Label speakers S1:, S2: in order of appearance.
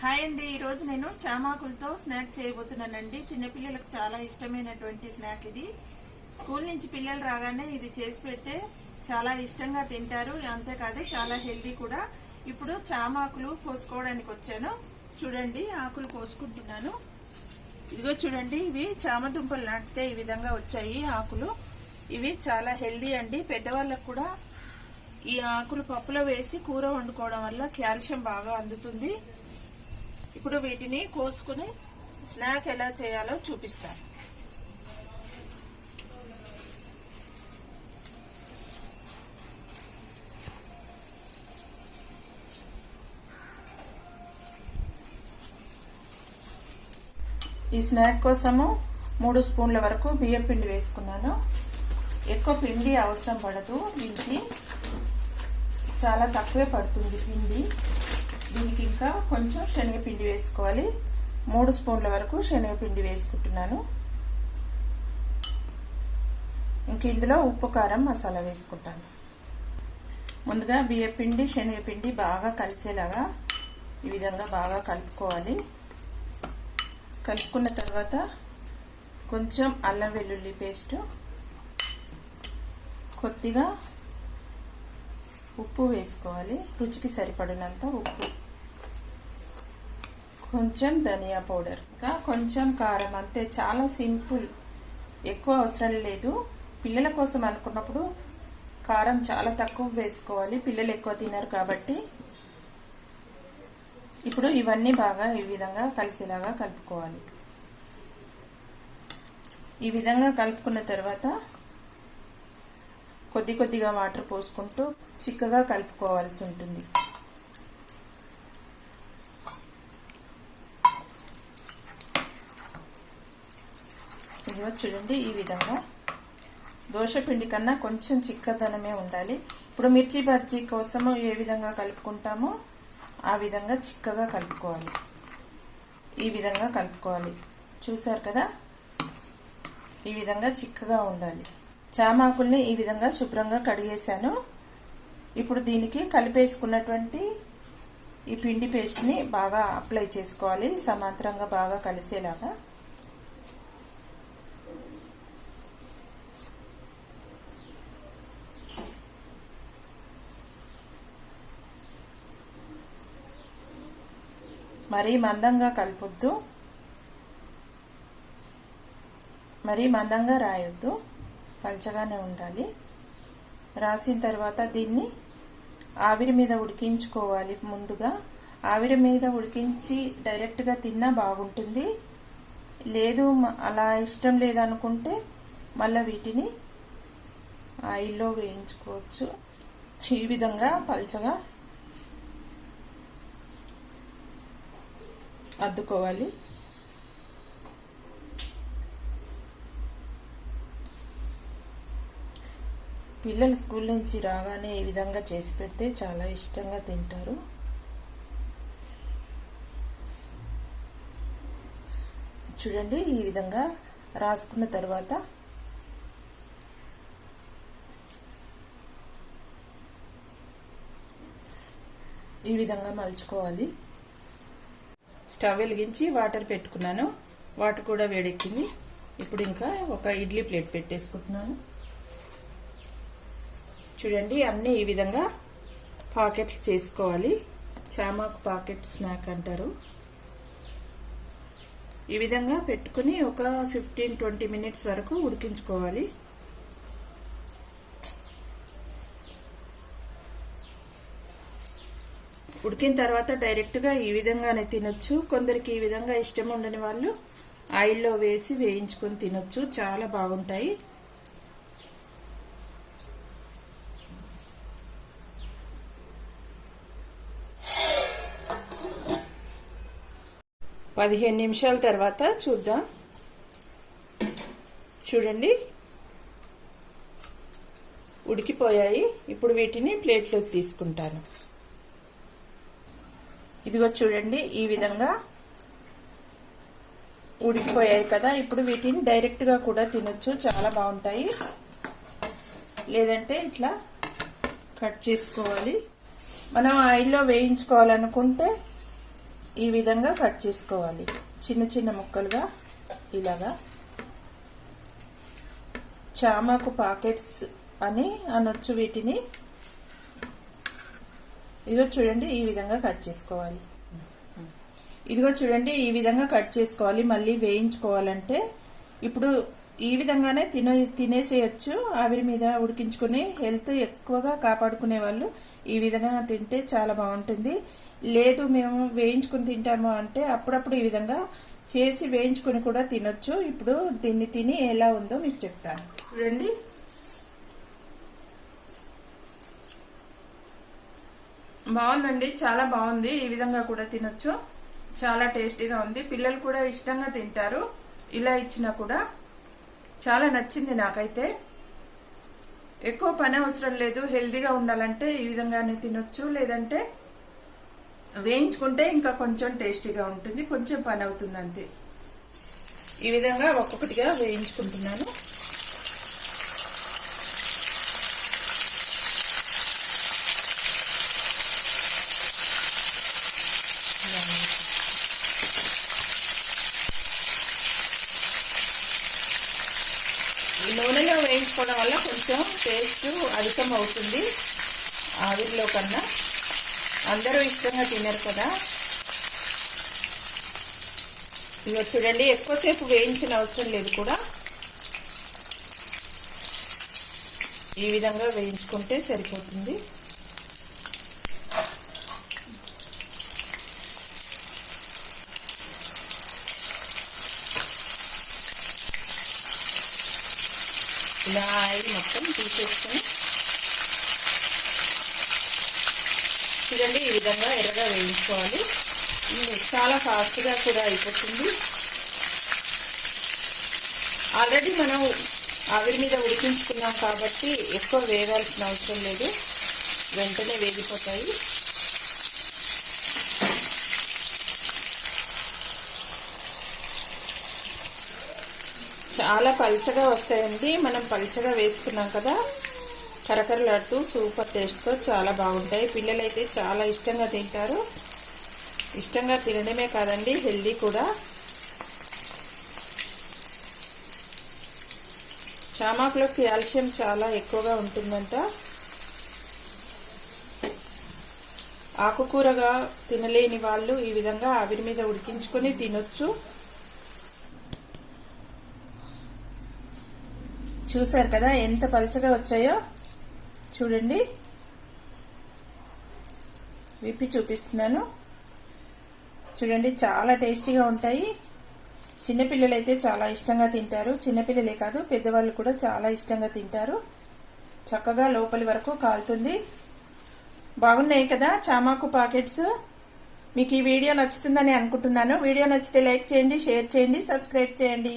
S1: Hi అండి. ఈరోజు నేను చామాకులతో స్నాక్ చేయబోతున్నానండి. చిన్నపిల్లలకు చాలా ఇష్టమైనటువంటి స్నాక్ ఇది. స్కూల్ నుంచి పిల్లలు రాగానే ఇది చేసి పెడితే చాలా ఇష్టంగా తింటారు. అంతేకాదు చాలా హెల్దీ కూడా. ఇప్పుడు చామాకులు కోసుకోవడానికి వచ్చాను. చూడండి ఆకులు కోసుకుంటున్నాను. ఇదిగో చూడండి ఇవి చామదుంపలు నాటితే ఈ విధంగా వచ్చాయి ఆకులు. ఇవి చాలా హెల్దీ అండి. పెద్దవాళ్ళకు కూడా ఈ ఆకులు పప్పులో వేసి కూర వండుకోవడం వల్ల కాల్షియం బాగా అందుతుంది. ఇప్పుడు వీటిని కోసుకుని స్నాక్ ఎలా చేయాలో చూపిస్తాను. ఈ స్నాక్ కోసము మూడు స్పూన్ల వరకు బియ్యం పిండి వేసుకున్నాను. ఎక్కువ పిండి అవసరం పడదు. దీనికి చాలా తక్కువే పడుతుంది పిండి. దీనికి ఇంకా కొంచెం శనగపిండి వేసుకోవాలి. మూడు స్పూన్ల వరకు శనగపిండి వేసుకుంటున్నాను. ఇంక ఇందులో ఉప్పు కారం మసాలా వేసుకుంటాను. ముందుగా బియ్యపిండి శనగపిండి బాగా కలిసేలాగా ఈ విధంగా బాగా కలుపుకోవాలి. కలుపుకున్న తర్వాత కొంచెం అల్లం వెల్లుల్లి పేస్ట్ కొద్దిగా ఉప్పు వేసుకోవాలి. రుచికి సరిపడినంత ఉప్పు. కొంచెం ధనియా పౌడర్. ఇంకా కొంచెం కారం అంతే. చాలా సింపుల్. ఎక్కువ అవసరం లేదు. పిల్లల కోసం అనుకున్నప్పుడు కారం చాలా తక్కువ వేసుకోవాలి. పిల్లలు ఎక్కువ తినరు కాబట్టి. ఇప్పుడు ఇవన్నీ బాగా ఈ విధంగా కలిసేలాగా కలుపుకోవాలి. ఈ విధంగా కలుపుకున్న తర్వాత కొద్ది కొద్దిగా వాటర్ పోసుకుంటూ చిక్కగా కలుపుకోవాల్సి ఉంటుంది. ఇదిగో చూడండి ఈ విధంగా దోశ పిండి కన్నా కొంచెం చిక్కదనమే ఉండాలి. ఇప్పుడు మిర్చి బజ్జీ కోసము ఏ విధంగా కలుపుకుంటామో ఆ విధంగా చిక్కగా కలుపుకోవాలి. ఈ విధంగా కలుపుకోవాలి. చూసారు కదా? ఈ విధంగా చిక్కగా ఉండాలి. చామాకుల్ని ఈ విధంగా శుభ్రంగా కడిగేశాను. ఇప్పుడు దీనికి కలిపేసుకున్నటువంటి ఈ పిండి పేస్ట్ని బాగా అప్లై చేసుకోవాలి సమాంతరంగా బాగా కలిసేలాగా. మరీ మందంగా కలుపుద్దు. మరీ మందంగా రాయొద్దు. పలచగానే ఉండాలి. రాసిన తర్వాత దీన్ని ఆవిరి మీద ఉడికించుకోవాలి ముందుగా. ఆవిరి మీద ఉడికించి డైరెక్ట్గా తిన్నా బాగుంటుంది. లేదు అలా ఇష్టం లేదనుకుంటే మళ్ళీ వీటిని ఆయిల్లో వేయించుకోవచ్చు. ఈ విధంగా పలచగా అద్దుకోవాలి. పిల్లలు స్కూల్ నుంచి రాగానే ఈ విధంగా చేసి పెడితే చాలా ఇష్టంగా తింటారు. చూడండి ఈ విధంగా రాసుకున్న తర్వాత ఈ విధంగా మలుచుకోవాలి. స్టవ్ వెలిగించి వాటర్ పెట్టుకున్నాను. వాటర్ కూడా వేడెక్కింది. ఇప్పుడు ఇంకా ఒక ఇడ్లీ ప్లేట్ పెట్టేసుకుంటున్నాను. చూడండి అన్నీ ఈ విధంగా పాకెట్లు చేసుకోవాలి. చామాకు పాకెట్ స్నాక్ అంటారు. ఈ విధంగా పెట్టుకుని ఒక ఫిఫ్టీన్ ట్వంటీ మినిట్స్ వరకు ఉడికించుకోవాలి. ఉడికిన తర్వాత డైరెక్ట్గా ఈ విధంగానే తినొచ్చు. కొందరికి ఈ విధంగా ఇష్టం ఉండని వాళ్ళు ఆయిల్లో వేసి వేయించుకొని తినొచ్చు. చాలా బాగుంటాయి. పదిహేను నిమిషాల తర్వాత చూద్దాం. చూడండి. ఉడికిపోయాయి. ఇప్పుడు వీటిని ప్లేట్లోకి తీసుకుంటాను. ఇదిగో చూడండి ఈ విధంగా ఉడికిపోయాయి కదా. ఇప్పుడు వీటిని డైరెక్ట్గా కూడా తినొచ్చు. చాలా బాగుంటాయి. లేదంటే ఇట్లా కట్ చేసుకోవాలి. మనం ఆయిల్లో వేయించుకోవాలనుకుంటే ఈ విధంగా కట్ చేసుకోవాలి. చిన్న చిన్న ముక్కలుగా ఇలాగా. చామాకు పాకెట్స్ అని అనొచ్చు వీటిని. ఇదిగో చూడండి ఈ విధంగా కట్ చేసుకోవాలి. ఇదిగో చూడండి ఈ విధంగా కట్ చేసుకోవాలి. మళ్ళీ వేయించుకోవాలంటే ఇప్పుడు ఈ విధంగానే తినే తినేసేయచ్చు. ఆవిరి మీద ఉడికించుకుని హెల్త్ ఎక్కువగా కాపాడుకునే వాళ్ళు ఈ విధంగా తింటే చాలా బాగుంటుంది. లేదు మేము వేయించుకుని తింటాము అంటే అప్పుడప్పుడు ఈ విధంగా చేసి వేయించుకుని కూడా తినొచ్చు. ఇప్పుడు దీన్ని తిని ఎలా ఉందో మీకు చెప్తాను. చూడండి. బాగుందండి చాలా బాగుంది. ఈ విధంగా కూడా తినొచ్చు. చాలా టేస్టీగా ఉంది. పిల్లలు కూడా ఇష్టంగా తింటారు. ఇలా ఇచ్చినా కూడా చాలా నచ్చింది నాకైతే. ఎక్కువ పని అవసరం లేదు. హెల్దీగా ఉండాలంటే ఈ విధంగానే తినొచ్చు. లేదంటే వేయించుకుంటే ఇంకా కొంచెం టేస్టీగా ఉంటుంది. కొంచెం పని అవుతుంది అంతే. ఈ విధంగా ఒక్కొక్కటిగా వేయించుకుంటున్నాను ఈ నూనెలో వేయించుకోవడం వల్ల కొంచెం టేస్ట్ అధికం అవుతుంది ఆవిరిలో కన్నా. అందరూ ఇష్టంగా తినరు కదా. ఇక చూడండి ఎక్కువసేపు వేయించిన అవసరం లేదు కూడా. ఈ విధంగా వేయించుకుంటే సరిపోతుంది. ఇలా ఆయిల్ మొత్తం తీసేసుకుని చూడండి ఈ విధంగా ఎర్రగా వేయించుకోవాలి. చాలా ఫాస్ట్గా కూడా అయిపోతుంది. ఆల్రెడీ మనం ఆవిరి మీద ఉడికించుకున్నాం కాబట్టి ఎక్కువ వేగాల్సిన అవసరం లేదు. వెంటనే వేగిపోతాయి. చాలా పల్చగా వస్తాయండి. మనం పల్చగా వేసుకున్నాం కదా. కరకరలాడుతూ సూపర్ టేస్ట్తో చాలా బాగుంటాయి. పిల్లలైతే చాలా ఇష్టంగా తింటారు. ఇష్టంగా తినడమే కాదండి హెల్దీ కూడా. చామాకులో కాల్షియం చాలా ఎక్కువగా ఉంటుందంట. ఆకుకూరగా తినలేని వాళ్ళు ఈ విధంగా ఆవిరి మీద ఉడికించుకొని తినొచ్చు. చూసారు కదా ఎంత పలచగా వచ్చాయో? చూడండి. విప్పి చూపిస్తున్నాను. చూడండి చాలా టేస్టీగా ఉంటాయి. చిన్నపిల్లలు అయితే చాలా ఇష్టంగా తింటారు. చిన్నపిల్లలే కాదు పెద్దవాళ్ళు కూడా చాలా ఇష్టంగా తింటారు. చక్కగా లోపలి వరకు కాలుతుంది. బాగున్నాయి కదా చామాకు పాకెట్స్? మీకు ఈ వీడియో నచ్చుతుందని అనుకుంటున్నాను. వీడియో నచ్చితే లైక్ చేయండి షేర్ చేయండి సబ్స్క్రైబ్ చేయండి.